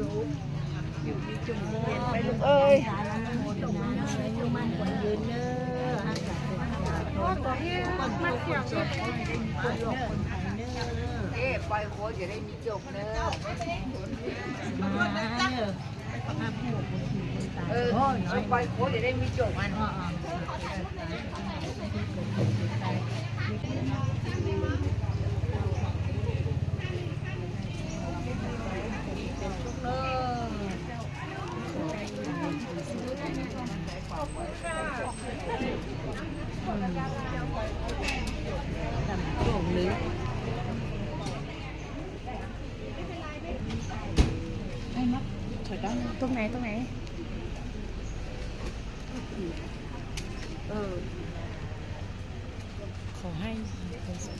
จุ่มเย็นไปลูกเอ้ยมาเที่ยวที่เอ๊ปล่อยโคจะได้มีจบเนอะเออปล่อยโคจะได้มีจบ มันตรงไหนตรงไหน เออ ขอให้เป็นสุข